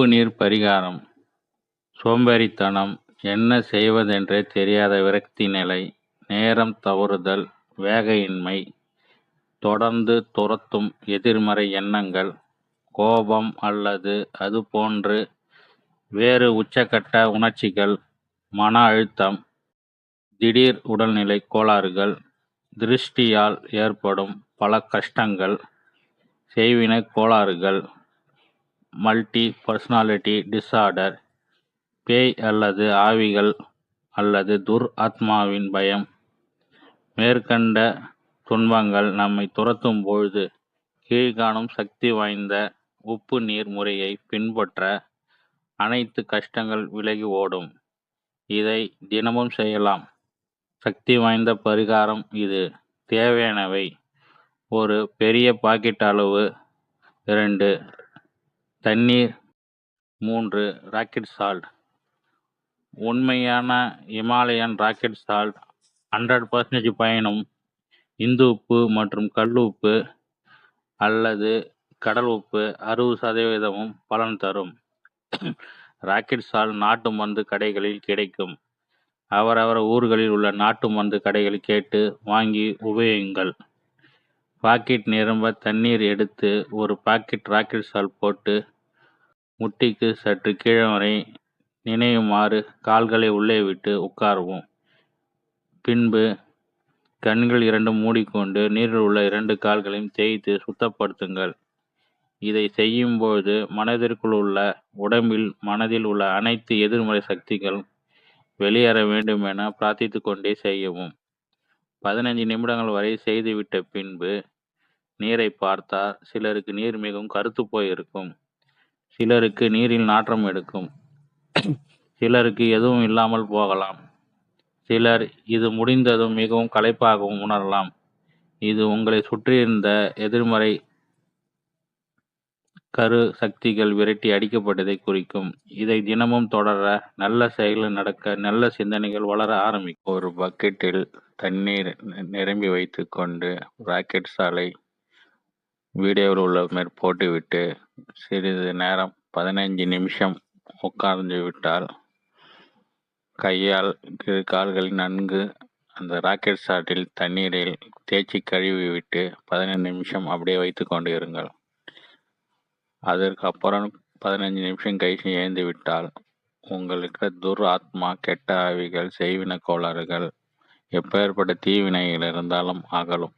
உப்பு நீர் பரிகாரம். சோம்பேறித்தனம். என்ன செய்வதென்றே தெரியாத விரக்தி நிலை. நேரம் தவறுதல். வேகையின்மை. தொடர்ந்து துரத்தும் எதிர்மறை எண்ணங்கள். கோபம் அல்லது அது போன்று வேறு உச்சக்கட்ட உணர்ச்சிகள். மன அழுத்தம். திடீர் உடல்நிலை கோளாறுகள். திருஷ்டியால் ஏற்படும் பல கஷ்டங்கள். செய்வினைக் கோளாறுகள். மல்டி பர்சனாலிட்டி டிஸார்டர் பேய் அல்லது ஆவிகள் அல்லது துர் ஆத்மாவின் பயம் மேற்கண்ட துன்பங்கள் நம்மை துரத்தும் பொழுது கீழ்காணும் சக்தி வாய்ந்த உப்பு நீர் முறையை பின்பற்ற அனைத்து கஷ்டங்கள் விலகி ஓடும். இதை தினமும் செய்யலாம். சக்தி வாய்ந்த பரிகாரம் இது. தேவையானவை. ஒரு பெரிய பாக்கெட் அளவு இரண்டு தண்ணீர். மூன்று ராக்கெட் சால்ட் உண்மையான Himalayan rock salt hundred percentage பயனும் இந்து உப்பு மற்றும் கல் உப்பு அல்லது கடல் உப்பு அறுபது சதவீதமும் பலன் தரும். ராக்கெட் சால்ட் நாட்டு மருந்து கடைகளில் கிடைக்கும். அவரவர் ஊர்களில் உள்ள நாட்டு மருந்து கடைகளில் கேட்டு வாங்கி உபயோகியுங்கள். பாக்கெட் நிரம்ப தண்ணீர் எடுத்து ஒரு பாக்கெட் ராக்கெட் சால்ட் போட்டு முட்டிக்கு சற்று கீழே வரை நினையுமாறு கால்களை உள்ளே விட்டு உட்காரவும். பின்பு கண்கள் இரண்டும் மூடிக்கொண்டு நீரில் உள்ள இரண்டு கால்களையும் தேய்த்து சுத்தப்படுத்துங்கள். இதை செய்யும்போது மனதிற்குள் உள்ள உடம்பில் மனதில் உள்ள அனைத்து எதிர்மறை சக்திகள் வெளியேற வேண்டும் என பிரார்த்தித்து கொண்டே செய்யவும். பதினைஞ்சு நிமிடங்கள் வரை செய்துவிட்ட பின்பு நீரை பார்த்தால் சிலருக்கு நீர் மிகவும் கருத்து போயிருக்கும். சிலருக்கு நீரில் நாற்றம் எடுக்கும். சிலருக்கு எதுவும் இல்லாமல் போகலாம். சிலர் இது முடிந்ததும் மிகவும் களைப்பாகவும் உணரலாம். இது உங்களை சுற்றியிருந்த எதிர்மறை கரு சக்திகள் விரட்டி அடிக்கப்பட்டதை குறிக்கும். இதை தினமும் தொடர நல்ல செயல்கள் நடக்க நல்ல சிந்தனைகள் வளர ஆரம்பிக்கும். ஒரு பக்கெட்டில் தண்ணீர் நிரம்பி வைத்துக்கொண்டு ராக்கெட் சாலை வீடியோவில் உள்ள மேற் போட்டுவிட்டு சிறிது நேரம் பதினைஞ்சு நிமிஷம் உட்கார்ந்து விட்டால் கையால் இரு கால்களை நன்கு அந்த ராக்கெட் சாட்டில் தண்ணீரில் தேய்ச்சி கழுவி விட்டு பதினைந்து நிமிஷம் அப்படியே வைத்து கொண்டு இருங்கள். அதற்கு அப்புறம் பதினஞ்சு நிமிஷம் கழிச்சு எழுந்து விட்டால் உங்களுக்கு துர் ஆத்மா கெட்ட ஆவிகள் செய்வின கோளாறுகள் எப்பேற்பட்ட தீவினைகள் இருந்தாலும் அகலும்.